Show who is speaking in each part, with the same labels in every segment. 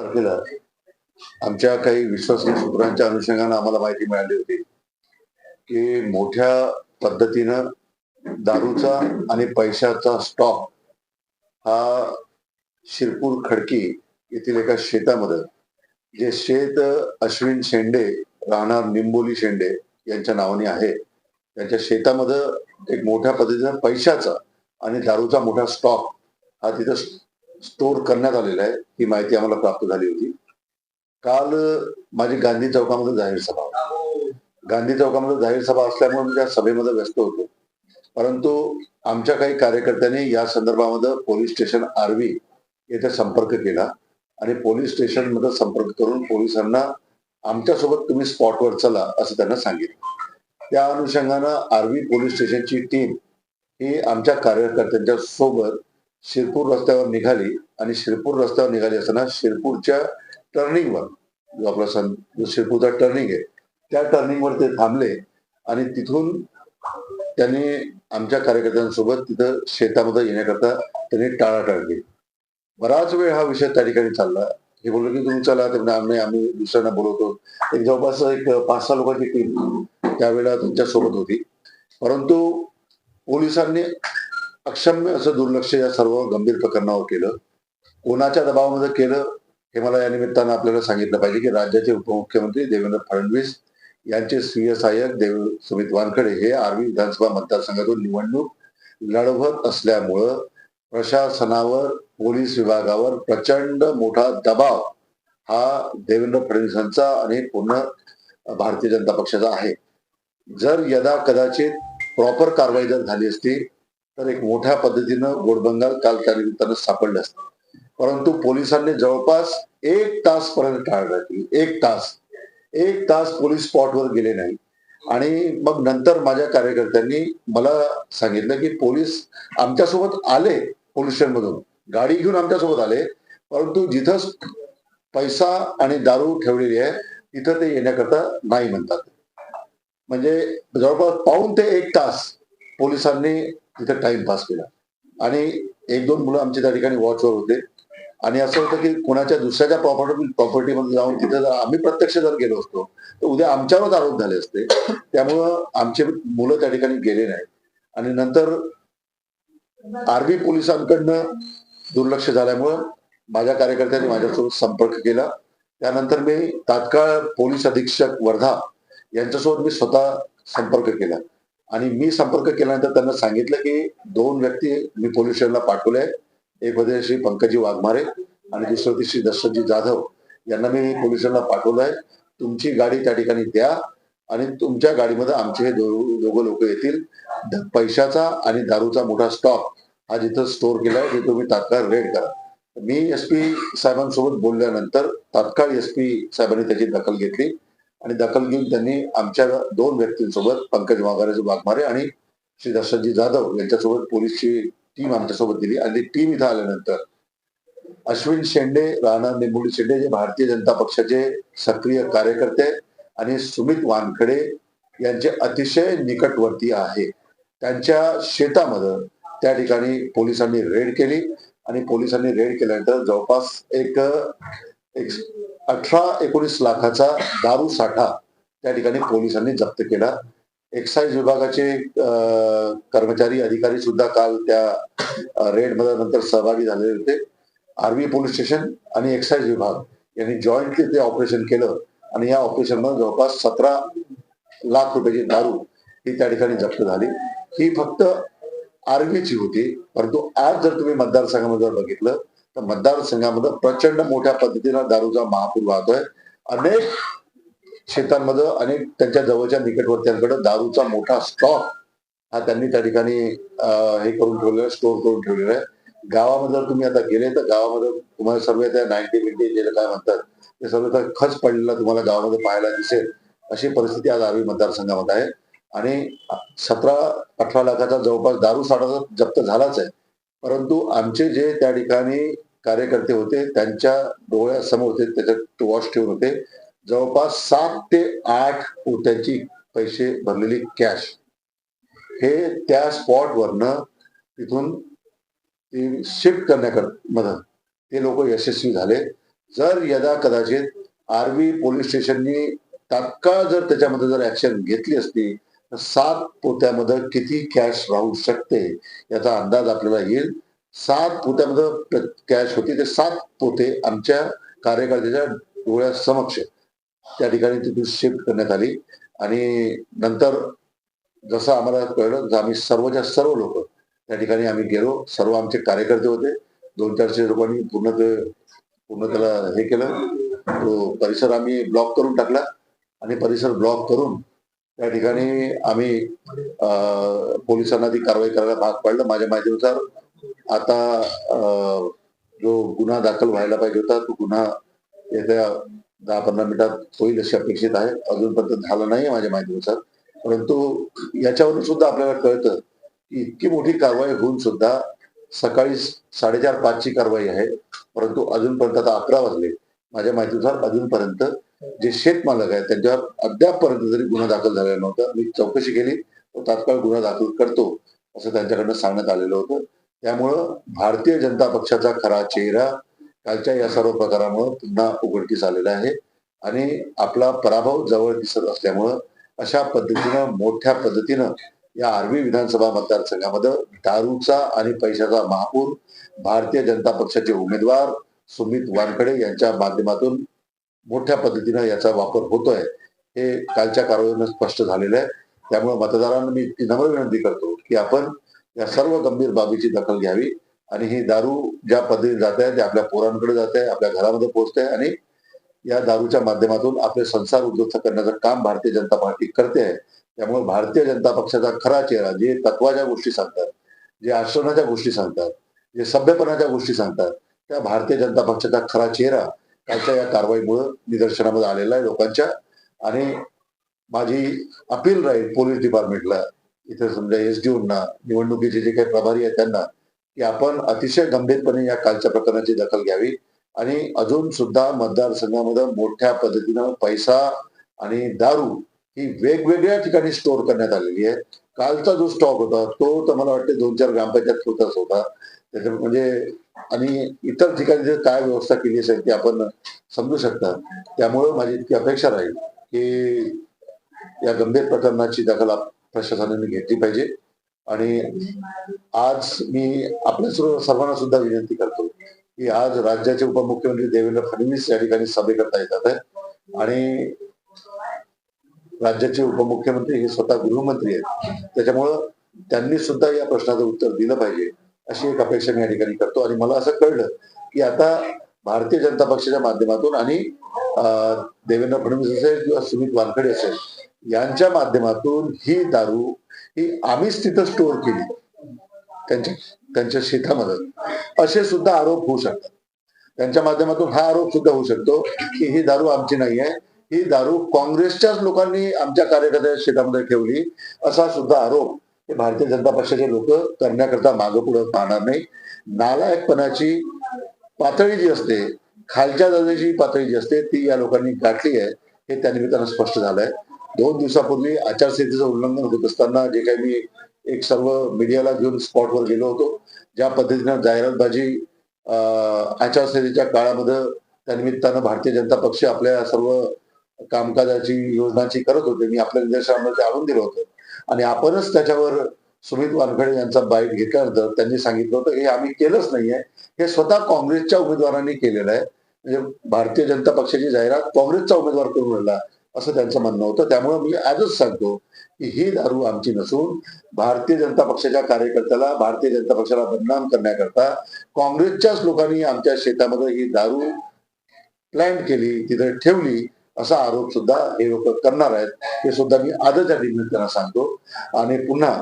Speaker 1: तारखेला आमच्या काही विश्वसनीय सूत्रांच्या अनुषंगानं आम्हाला माहिती मिळाली होती की मोठ्या पद्धतीनं दारूचा आणि पैशाचा स्टॉक हा शिरपूर खडकी येथील एका शेतामध्ये जे शेत अश्विन शेंडे राहणार निंबोली शेंडे यांच्या नावाने आहे. त्यांच्या शेतामध्ये एक मोठ्या पद्धतीनं पैशाचा आणि दारूचा मोठा स्टॉक हा तिथं स्टोअर करण्यात आलेला आहे. ही माहिती आम्हाला प्राप्त झाली होती. काल माझी गांधी चौकामध्ये जाहीर सभा होती. गांधी चौकामध्ये जाहीर सभा असल्यामुळे मी त्या सभेमध्ये व्यस्त होतो. परंतु आमच्या काही कार्यकर्त्यांनी या संदर्भामध्ये पोलीस स्टेशन आर्वी येथे संपर्क केला आणि पोलीस स्टेशनमध्ये संपर्क करून पोलिसांना आमच्यासोबत तुम्ही स्पॉटवर चला असं त्यांना सांगितलं. त्या अनुषंगानं आर्वी पोलीस स्टेशनची टीम ही आमच्या कार्यकर्त्यांच्या सोबत शिरपूर रस्त्यावर निघाली आणि शिरपूर रस्त्यावर निघाली असताना शिरपूरच्या टर्निंगवर जो आपला सन जो शिरपूरचा टर्निंग आहे त्या टर्निंगवर ते थांबले आणि तिथून त्यांनी आमच्या कार्यकर्त्यांसोबत तिथं शेतामध्ये येण्याकरता त्यांनी टाळाटाळ केली. बराच वेळ हा विषय त्या ठिकाणी चालला. हे बोललो की तुम्ही चला ते आम्ही आम्ही दुसऱ्यांना बोलवतो. एक जवळपास एक पाच सहा लोकांची टीम त्यावेळेला त्यांच्यासोबत होती. परंतु पोलिसांनी अक्षम्य असं दुर्लक्ष या सर्व गंभीर प्रकरणावर केलं. कोणाच्या दबावामध्ये केलं हे मला या निमित्तानं आपल्याला सांगितलं पाहिजे की राज्याचे उपमुख्यमंत्री देवेंद्र फडणवीस यांचे स्वीय सहाय्यक देव सुमित वानखडे हे आर्वी विधानसभा मतदारसंघातून निवडणूक लढवत असल्यामुळं प्रशासनावर पोलीस विभागावर प्रचंड मोठा दबाव हा देवेंद्र फडणवीसांचा आणि पूर्ण भारतीय जनता पक्षाचा आहे. जर यदा कदाचित प्रॉपर कारवाई जर झाली असती तर एक मोठ्या पद्धतीनं गोडबंगाल काल त्या निमित्तानं सापडलं असतं. परंतु पोलिसांनी जवळपास एक तास पर्यंत टाळलं एक तास. एक तास पोलीस स्पॉटवर गेले नाही. आणि मग नंतर माझ्या कार्यकर्त्यांनी मला सांगितलं की पोलीस आमच्यासोबत आले पोलीस स्टेशन मधून गाडी घेऊन आमच्यासोबत आले. परंतु जिथं पैसा आणि दारू ठेवलेली आहे तिथं ते येण्याकरता नाही म्हणतात. म्हणजे जवळपास पाऊन ते एक तास पोलिसांनी तिथे टाइमपास केला. आणि एक दोन मुलं आमच्या त्या ठिकाणी वॉचवर होते. आणि असं होतं की कोणाच्या दुसऱ्याच्या प्रॉपर्टी प्रॉपर्टीमध्ये जाऊन तिथे जर आम्ही प्रत्यक्ष जर गेलो असतो तर उद्या आमच्यावरच आरोप झाले असते. त्यामुळं आमचे मुलं त्या ठिकाणी गेले नाही आणि नंतर आर्मी पोलिसांकडनं दुर्लक्ष झाल्यामुळं माझ्या कार्यकर्त्यांनी माझ्यासोबत संपर्क केला. त्यानंतर मी तात्काळ पोलीस अधीक्षक वर्धा यांच्यासोबत मी स्वतः संपर्क केला. आणि मी संपर्क केल्यानंतर त्यांना सांगितलं की दोन व्यक्ती मी पोलीस स्टेशनला पाठवले. एक होते श्री पंकजी वाघमारे आणि दुसरे होते श्री दशरथजी जाधव. यांना मी पोलीस स्टेशनला आहे तुमची गाडी त्या ठिकाणी द्या आणि तुमच्या गाडीमध्ये आमचे हे दोघं लोक येतील. पैशाचा आणि दारूचा मोठा स्टॉक हा जिथं स्टोअर केलाय ते तुम्ही तात्काळ रेड करा. मी एस पी साहेबांसोबत बोलल्यानंतर तात्काळ एस पी साहेबांनी त्याची दखल घेतली. आणि दखल घेऊन त्यांनी आमच्या दोन व्यक्तींसोबत पंकज वाघारे वाघमारे आणि श्री दर्शनजी जाधव यांच्यासोबत पोलीसची टीम आमच्यासोबत दिली. आणि टीम इथं आल्यानंतर अश्विन शेंडे राणा निंबुडी शेंडे जे भारतीय जनता पक्षाचे सक्रिय कार्यकर्ते आणि सुमित वानखडे यांचे अतिशय निकटवर्ती आहे. त्यांच्या शेतामध्ये त्या ठिकाणी पोलिसांनी रेड केली आणि पोलिसांनी रेड केल्यानंतर जवळपास एक एक अठरा एकोणीस लाखाचा दारू साठा त्या ठिकाणी पोलिसांनी जप्त केला. एक्साईज विभागाचे कर्मचारी अधिकारी सुद्धा काल त्या रेडमध्ये नंतर सहभागी झालेले होते. आर्मी पोलीस स्टेशन आणि एक्साईज विभाग यांनी जॉईंटली ते ऑपरेशन केलं आणि या ऑपरेशनमध्ये जवळपास सतरा लाख रुपयाची दारू ही त्या ठिकाणी जप्त झाली. ही फक्त आर्मीची होती परंतु आज जर तुम्ही मतदारसंघामध्ये जर बघितलं तर मतदारसंघामध्ये प्रचंड मोठ्या पद्धतीनं दारूचा महापूर वाहतोय अनेक शेतांमध्ये अनेक त्यांच्या जवळच्या निकटवर्त्यांकडे दारूचा मोठा स्टॉक हा त्यांनी त्या ठिकाणी हे करून ठेवलेला स्टोअर करून ठेवलेला आहे. गावामध्ये जर तुम्ही आता गेले तर गावामध्ये तुम्हाला सर्व त्या नाईन्टी बिंटी जे काय म्हणतात ते सर्व तर खच पडलेला तुम्हाला गावामध्ये पाहायला दिसेल. अशी परिस्थिती आज आर्वी मतदारसंघामध्ये आहे. आणि सतरा अठरा लाखाचा जवळपास दारू साठा जप्त झालाच आहे. परंतु आमचे जे त्या ठिकाणी कार्यकर्ते होते त्यांच्या डोळ्यासमोर होते त्याच्यात वॉश ठेवून होते. जवळपास सात ते आठ कोट्याची पैसे भरलेली कॅश हे त्या स्पॉटवरनं तिथून शिफ्ट करण्याकर मदत. ते लोक यशस्वी झाले. जर यदा कदाचित आर्वी पोलीस स्टेशननी तात्काळ जर त्याच्यामध्ये जर ऍक्शन घेतली असती सात पोत्यामध्ये किती कॅश राहू शकते याचा अंदाज आपल्याला येईल. सात पोत्यामध्ये कॅश होती ते सात पोते आमच्या कार्यकर्त्याच्या डोळ्यासमक्ष त्या ठिकाणी तिथून शिफ्ट करण्यात आली आणि नंतर जसं आम्हाला कळलं तर आम्ही सर्वच्या सर्व लोक त्या ठिकाणी आम्ही गेलो. सर्व आमचे कार्यकर्ते होते. दोन चारशे लोकांनी पूर्ण ते पूर्ण त्याला हे केलं. तो परिसर आम्ही ब्लॉक करून टाकला आणि परिसर ब्लॉक करून त्या ठिकाणी आम्ही पोलिसांना ती कारवाई करायला भाग पाडलं. माझ्या माहितीनुसार आता जो गुन्हा दाखल व्हायला पाहिजे होता तो गुन्हा येत्या दहा पंधरा मिनिटात होईल अशी अपेक्षित आहे. अजूनपर्यंत झालं नाही माझ्या माहितीनुसार. परंतु याच्यावरून सुद्धा आपल्याला कळतं की इतकी मोठी कारवाई होऊन सुद्धा सकाळी साडेचार पाचची कारवाई आहे. परंतु अजूनपर्यंत आता अकरा वाजले. माझ्या माहितीनुसार अजूनपर्यंत जे शेतमालक आहेत त्यांच्यावर अद्यापपर्यंत जरी गुन्हा दाखल झालेला नव्हता. मी चौकशी केली तो तात्काळ गुन्हा दाखल करतो असं त्यांच्याकडनं सांगण्यात आलेलं होतं. त्यामुळं भारतीय जनता पक्षाचा खरा चेहरा कालच्या या सर्व प्रकारामुळं पुन्हा उघडकीस आलेला आहे. आणि आपला पराभव जवळ दिसत असल्यामुळं अशा पद्धतीनं मोठ्या पद्धतीनं या आर्वी विधानसभा मतदारसंघामध्ये दारूचा आणि पैशाचा महापूर भारतीय जनता पक्षाचे उमेदवार सुमित वानखडे यांच्या माध्यमातून मोठ्या पद्धतीनं याचा वापर होतोय. हे कालच्या कारवाईनं स्पष्ट झालेलं आहे. त्यामुळे मतदारांना मी ती नम्र विनंती करतो की आपण या सर्व गंभीर बाबीची दखल घ्यावी आणि ही दारू ज्या पद्धतीने जात आहे ते आपल्या पोरांकडे जात आहे आपल्या घरामध्ये पोहोचते आणि या दारूच्या माध्यमातून आपले संसार उद्ध्वस्त करण्याचं काम भारतीय जनता पार्टी करते आहे. त्यामुळे भारतीय जनता पक्षाचा खरा चेहरा जे तत्वाच्या गोष्टी सांगतात जे आश्रमाच्या गोष्टी सांगतात जे सभ्यपणाच्या गोष्टी सांगतात त्या भारतीय जनता पक्षाचा खरा चेहरा कालच्या या कारवाईमुळे निदर्शनामध्ये आलेला आहे लोकांच्या. आणि माझी अपील राहील पोलीस डिपार्टमेंटला इथे समजा एस ना निवडणुकीचे जे काही प्रभारी आहेत त्यांना की आपण अतिशय गंभीरपणे या कालच्या प्रकरणाची दखल घ्यावी. आणि अजून सुद्धा मतदारसंघामध्ये मोठ्या पद्धतीनं पैसा आणि दारू ही वेगवेगळ्या ठिकाणी स्टोअर करण्यात आलेली आहे. कालचा जो स्टॉक होता तो तर मला वाटते दोन चार ग्रामपंचायत होताच होता. त्याच्या म्हणजे आणि इतर ठिकाणी जर काय व्यवस्था केली असेल ती आपण समजू शकता त्यामुळं माझी इतकी अपेक्षा राहील की या गंभीर प्रकरणाची दखल प्रशासनाने घेतली पाहिजे. आणि आज मी आपल्या सर्वांना सुद्धा विनंती करतो की आज राज्याचे उपमुख्यमंत्री देवेंद्र फडणवीस या ठिकाणी सभेकरता येतात. आहे आणि राज्याचे उपमुख्यमंत्री हे स्वतः गृहमंत्री आहेत. त्याच्यामुळं त्यांनी सुद्धा या प्रश्नाचं उत्तर दिलं पाहिजे. अशी एक अपेक्षा मी या ठिकाणी करतो. आणि मला असं कळलं की आता भारतीय जनता पक्षाच्या माध्यमातून आणि देवेंद्र फडणवीस असेल किंवा सुमित वानखडे असेल यांच्या माध्यमातून ही दारू ही आम्हीच तिथं स्टोअर केली. त्यांच्या त्यांच्या शेतामध्ये. असे सुद्धा आरोप होऊ शकतात. त्यांच्या माध्यमातून हा आरोप सुद्धा होऊ शकतो की ही दारू आमची नाही आहे ही दारू काँग्रेसच्याच लोकांनी आमच्या कार्यकर्त्या शेतामध्ये ठेवली असा सुद्धा आरोप हे भारतीय जनता पक्षाचे लोक करण्याकरता मागं पुढे पाहणार नाही. नालायकपणाची पातळी जी असते खालच्या दर्जाची पातळी जी असते ती या लोकांनी गाठली आहे. हे त्यानिमित्तानं स्पष्ट झालंय. दोन दिवसापूर्वी आचारसंहितेचं उल्लंघन होत असताना जे काही मी एक सर्व मीडियाला घेऊन स्पॉटवर गेलो होतो ज्या पद्धतीनं जाहिरातबाजी आचारसंहितेच्या काळामध्ये त्या निमित्तानं भारतीय जनता पक्ष आपल्या सर्व कामकाजाची योजनाची करत होते. मी आपल्या निदर्शनामध्ये आणून दिलं होतं. आणि आपणच त्याच्यावर सुमित वानखडे यांचा बाईट घेतल्यानंतर त्यांनी सांगितलं होतं हे आम्ही केलंच नाहीये. हे स्वतः काँग्रेसच्या उमेदवारांनी केलेलं आहे. म्हणजे भारतीय जनता पक्षाची जाहिरात काँग्रेसचा उमेदवार करून राहिला असं त्यांचं म्हणणं होतं. त्यामुळे मी आजच सांगतो की ही दारू आमची नसून भारतीय जनता पक्षाच्या कार्यकर्त्याला भारतीय जनता पक्षाला बदनाम करण्याकरता काँग्रेसच्याच लोकांनी आमच्या शेतामध्ये ही दारू प्लॅन केली तिथे ठेवली. असा आरोप सुद्धा हे लोक करणार आहेत. हे सुद्धा मी आजच्या या सांगतो. आणि पुन्हा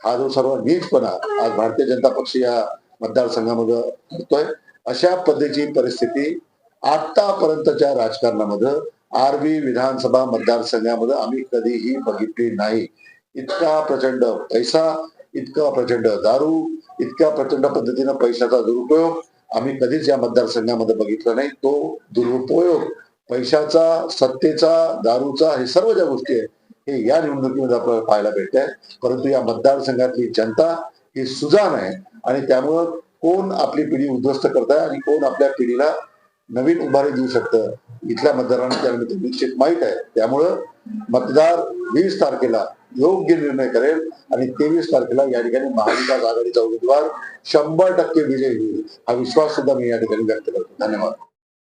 Speaker 1: हा जो सर्व नीटपणा आज भारतीय जनता पक्ष या मतदारसंघामध्ये करतोय अशा पद्धतीची परिस्थिती आतापर्यंतच्या राजकारणामध्ये आरबी विधानसभा मतदारसंघामध्ये आम्ही कधीही बघितली नाही. इतका प्रचंड पैसा इतका प्रचंड दारू इतक्या प्रचंड पद्धतीनं पैशाचा दुरुपयोग आम्ही कधीच या मतदारसंघामध्ये बघितला नाही. तो दुरुपयोग पैशाचा सत्तेचा दारूचा हे सर्व ज्या गोष्टी आहेत हे या निवडणुकीमध्ये आपल्याला पाहायला भेटत आहे परंतु या मतदारसंघातली जनता ही सुजाण आहे आणि त्यामुळं कोण आपली पिढी उद्ध्वस्त करताय आणि कोण आपल्या पिढीला नवीन उभारी देऊ शकतं इथल्या मतदारांना त्यानिमित्त निश्चित माहीत आहे. त्यामुळं मतदार वीस तारखेला योग्य निर्णय करेल आणि तेवीस तारखेला या ठिकाणी महाविकास आघाडीचा उमेदवार शंभर टक्के विजयी होईल हा विश्वास सुद्धा मी या ठिकाणी व्यक्त करतो. धन्यवाद.